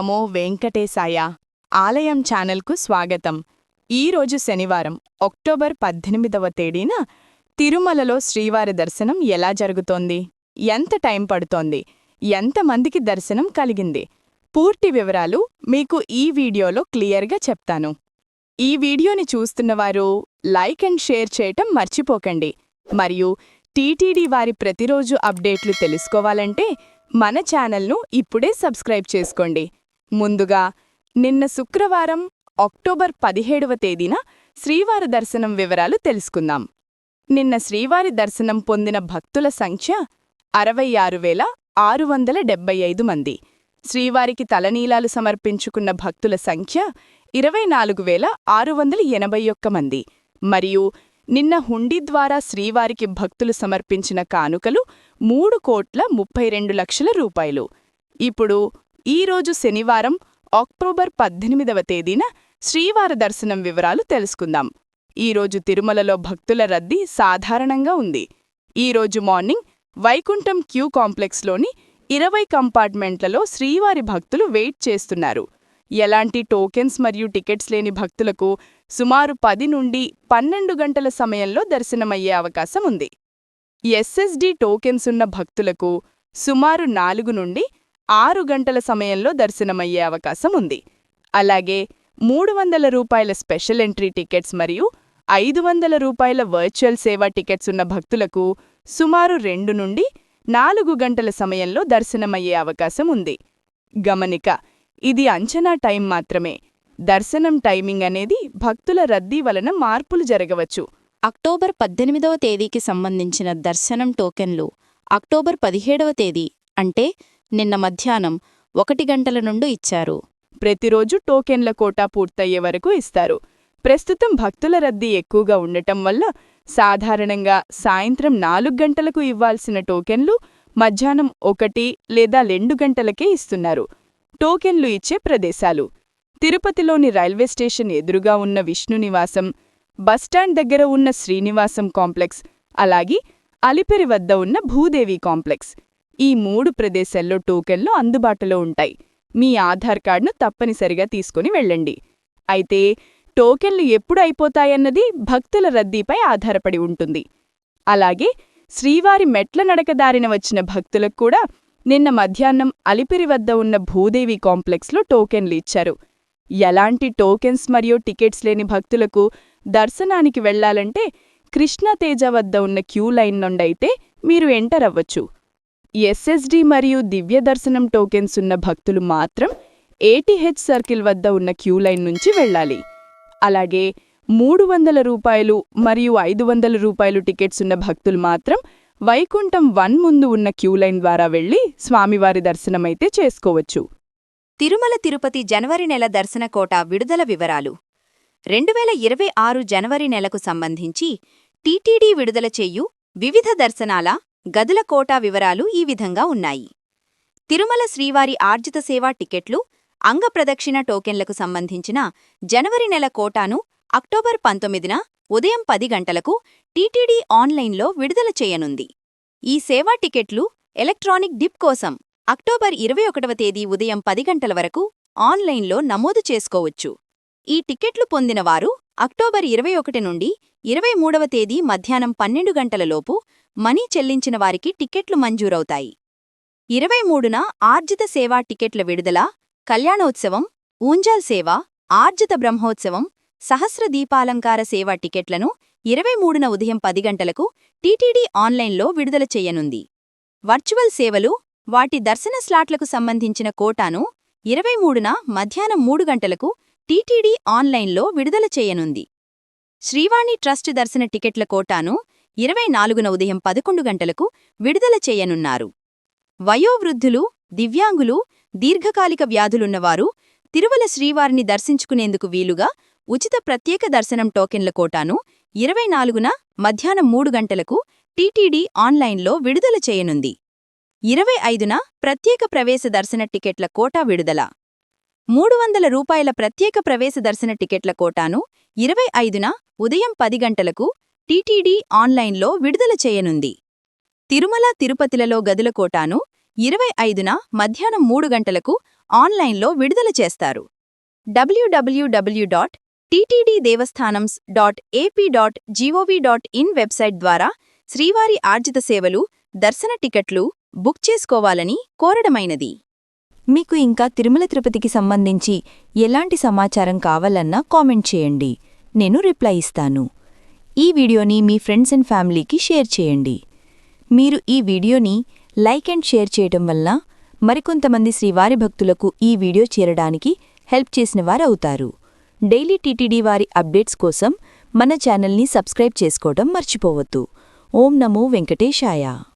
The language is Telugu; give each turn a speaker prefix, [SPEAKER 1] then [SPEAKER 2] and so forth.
[SPEAKER 1] నమో వెంకటేశాయ ఆలయం ఛానల్కు స్వాగతం. ఈరోజు శనివారం అక్టోబర్ పద్దెనిమిదవ తేదీన తిరుమలలో శ్రీవారి దర్శనం ఎలా జరుగుతోంది? ఎంత టైం పడుతోంది? ఎంతమందికి దర్శనం కలిగింది? పూర్తి వివరాలు మీకు ఈ వీడియోలో క్లియర్గా చెప్తాను. ఈ వీడియోని చూస్తున్నవారు లైక్ అండ్ షేర్ చేయటం మర్చిపోకండి. మరియు టీటీడీ వారి ప్రతిరోజు అప్డేట్లు తెలుసుకోవాలంటే మన ఛానల్ను ఇప్పుడే సబ్స్క్రైబ్ చేసుకోండి. ముందుగా నిన్న శుక్రవారం అక్టోబర్ పదిహేడవ తేదీన శ్రీవారి దర్శనం వివరాలు తెలుసుకుందాం. నిన్న శ్రీవారి దర్శనం పొందిన భక్తుల సంఖ్య అరవై ఆరు వేల ఆరు వందల డెబ్బై ఐదు మంది. శ్రీవారికి తలనీలాలు సమర్పించుకున్న భక్తుల సంఖ్య ఇరవై నాలుగు వేల ఆరు వందల ఎనభై ఒక్క మంది. మరియు నిన్న హుండీ ద్వారా శ్రీవారికి భక్తులు సమర్పించిన కానుకలు మూడు కోట్ల ముప్పై రెండు లక్షల రూపాయలు. ఇప్పుడు ఈరోజు శనివారం అక్టోబర్ పద్దెనిమిదవ తేదీన శ్రీవారి దర్శనం వివరాలు తెలుసుకుందాం. ఈరోజు తిరుమలలో భక్తుల రద్దీ సాధారణంగా ఉంది. ఈరోజు మార్నింగ్ వైకుంఠం క్యూ కాంప్లెక్స్లోని ఇరవై కంపార్ట్మెంట్లలో శ్రీవారి భక్తులు వెయిట్ చేస్తున్నారు. ఎలాంటి టోకెన్స్ మరియు టికెట్స్ లేని భక్తులకు సుమారు పది నుండి పన్నెండు గంటల సమయంలో దర్శనమయ్యే అవకాశం ఉంది. ఎస్ఎస్డి టోకెన్స్ ఉన్న భక్తులకు సుమారు నాలుగు నుండి ఆరు గంటల సమయంలో దర్శనమయ్యే అవకాశం ఉంది. అలాగే మూడు వందల రూపాయల స్పెషల్ ఎంట్రీ టికెట్స్ మరియు ఐదు వందల రూపాయల వర్చువల్ సేవా టికెట్స్ ఉన్న భక్తులకు సుమారు రెండు నుండి నాలుగు గంటల సమయంలో దర్శనమయ్యే అవకాశం ఉంది. గమనిక ఇది అంచనా టైం మాత్రమే. దర్శనం టైమింగ్ అనేది భక్తుల రద్దీ వలన మార్పులు జరగవచ్చు.
[SPEAKER 2] అక్టోబర్ పద్దెనిమిదవ తేదీకి సంబంధించిన దర్శనం టోకెన్లు అక్టోబర్ పదిహేడవ తేదీ అంటే నిన్న మధ్యాహ్నం ఒకటి గంటల నుండి ఇచ్చారు.
[SPEAKER 1] ప్రతిరోజు టోకెన్ల కోటా పూర్తయ్యే వరకు ఇస్తారు. ప్రస్తుతం భక్తుల రద్దీ ఎక్కువగా ఉండటం వల్ల సాధారణంగా సాయంత్రం నాలుగు గంటలకు ఇవ్వాల్సిన టోకెన్లు మధ్యాహ్నం ఒకటి లేదా రెండు గంటలకే ఇస్తున్నారు. టోకెన్లు ఇచ్చే ప్రదేశాలు. తిరుపతిలోని రైల్వే స్టేషన్ ఎదురుగా ఉన్న విష్ణు నివాసం బస్టాండ్ దగ్గర ఉన్న శ్రీనివాసం కాంప్లెక్స్ అలాగే అలిపిరి వద్ద ఉన్న భూదేవి కాంప్లెక్స్. ఈ మూడు ప్రదేశాల్లో టోకెన్లు అందుబాటులో ఉంటాయి. మీ ఆధార్ కార్డును తప్పనిసరిగా తీసుకుని వెళ్ళండి. అయితే టోకెన్లు ఎప్పుడు అయిపోతాయన్నది భక్తుల రద్దీపై ఆధారపడి ఉంటుంది. అలాగే శ్రీవారి మెట్ల నడకదారిన వచ్చిన భక్తులకు కూడా నిన్న మధ్యాహ్నం అలిపిరి వద్ద ఉన్న భూదేవి కాంప్లెక్స్లో టోకెన్లు ఇచ్చారు. ఎలాంటి టోకెన్స్ మరియు టికెట్స్ లేని భక్తులకు దర్శనానికి వెళ్ళాలంటే కృష్ణతేజ వద్ద ఉన్న క్యూ లైన్ నుండైతే మీరు ఎంటర్ అవ్వచ్చు. ఎస్ఎస్డి మరియు దివ్య దర్శనం టోకెన్స్ ఉన్న భక్తులు మాత్రం ఏటీహెచ్ సర్కిల్ వద్ద ఉన్న క్యూ లైన్ నుంచి వెళ్ళాలి. అలాగే మూడు వందల రూపాయలు మరియు ఐదు వందల రూపాయలు టికెట్స్ ఉన్న భక్తులు మాత్రం వైకుంఠం వన్ ముందు ఉన్న క్యూ లైన్ ద్వారా వెళ్ళి స్వామివారి దర్శనమైతే చేసుకోవచ్చు.
[SPEAKER 3] తిరుమల తిరుపతి జనవరి నెల దర్శన కోట విడుదల వివరాలు. రెండువేల ఇరవై ఆరు జనవరి నెలకు సంబంధించి టీటీడీ విడుదల చేయు వివిధ దర్శనాల గదుల కోటా వివరాలు ఈ విధంగా ఉన్నాయి. తిరుమల శ్రీవారి ఆర్జిత సేవా టికెట్లు అంగప్రదక్షిణ టోకెన్లకు సంబంధించిన జనవరి నెల కోటాను అక్టోబర్ పంతొమ్మిదిన ఉదయం పది గంటలకు టీటీడీ ఆన్లైన్లో విడుదల చేయనుంది. ఈ సేవా టికెట్లు ఎలక్ట్రానిక్ డిప్ కోసం అక్టోబర్ ఇరవై ఒకటవ తేదీ ఉదయం పది గంటల వరకు ఆన్లైన్లో నమోదు చేసుకోవచ్చు. ఈ టికెట్లు పొందినవారు అక్టోబర్ ఇరవై ఒకటి నుండి ఇరవై మూడవ తేదీ మధ్యాహ్నం పన్నెండు గంటలలోపు మనీ చెల్లించిన వారికి టికెట్లు మంజూరవుతాయి. ఇరవై మూడున ఆర్జిత సేవా టికెట్ల విడుదల కళ్యాణోత్సవం ఊంజాల్ సేవ ఆర్జిత బ్రహ్మోత్సవం సహస్ర దీపాలంకార సేవా టికెట్లను ఇరవై మూడున ఉదయం పది గంటలకు టీటీడీ ఆన్లైన్లో విడుదల చేయనుంది. వర్చువల్ సేవలు వాటి దర్శన స్లాట్లకు సంబంధించిన కోటాను ఇరవై మూడున మధ్యాహ్నం మూడు గంటలకు టీటీడీ ఆన్లైన్లో విడుదల చేయనుంది. శ్రీవాణి ట్రస్ట్ దర్శన టికెట్ల కోటాను ఇరవై నాలుగున ఉదయం పదకొండు గంటలకు విడుదల చేయనున్నారు. వయోవృద్ధులు దివ్యాంగులు దీర్ఘకాలిక వ్యాధులున్నవారు తిరుమల శ్రీవారిని దర్శించుకునేందుకు వీలుగా ఉచిత ప్రత్యేక దర్శనం టోకెన్ల కోటాను ఇరవై నాలుగున మధ్యాహ్నం మూడు గంటలకు టీటీడీ ఆన్లైన్లో విడుదల చేయనుంది. ఇరవై ఐదున ప్రత్యేక ప్రవేశ దర్శన టికెట్ల కోటా విడుదల. మూడు వందల రూపాయల ప్రత్యేక ప్రవేశ దర్శన టికెట్ల కోటాను ఇరవై ఐదున ఉదయం పది గంటలకు టీటీడీ ఆన్లైన్లో విడుదల చేయనుంది. తిరుమల తిరుపతిలలో గదుల కోటాను
[SPEAKER 4] ఇరవై ఐదున మధ్యాహ్నం మూడు గంటలకు ఆన్లైన్లో విడుదల చేస్తారు. W W W dot T T D Devasthanams dot A P dot gov dot in website ద్వారా శ్రీవారి ఆర్జిత సేవలు దర్శన టికెట్లు బుక్ చేసుకోవాలని కోరడమైనది.
[SPEAKER 3] మీకు ఇంకా తిరుమల తిరుపతికి సంబంధించి ఎలాంటి సమాచారం కావాలన్నా కామెంట్ చేయండి. నేను రిప్లై ఇస్తాను. ఈ వీడియోని మీ ఫ్రెండ్స్ అండ్ ఫ్యామిలీకి షేర్ చేయండి. మీరు ఈ వీడియోని లైక్ అండ్ షేర్ చేయటం వల్ల మరికొంతమంది శ్రీవారి భక్తులకు ఈ వీడియో చేరడానికి హెల్ప్ చేసిన వారవుతారు. డైలీ టీటీడీ వారి అప్డేట్స్ కోసం మన ఛానల్ని సబ్స్క్రైబ్ చేసుకోవడం మర్చిపోవద్దు. ఓం నమో వెంకటేశాయ.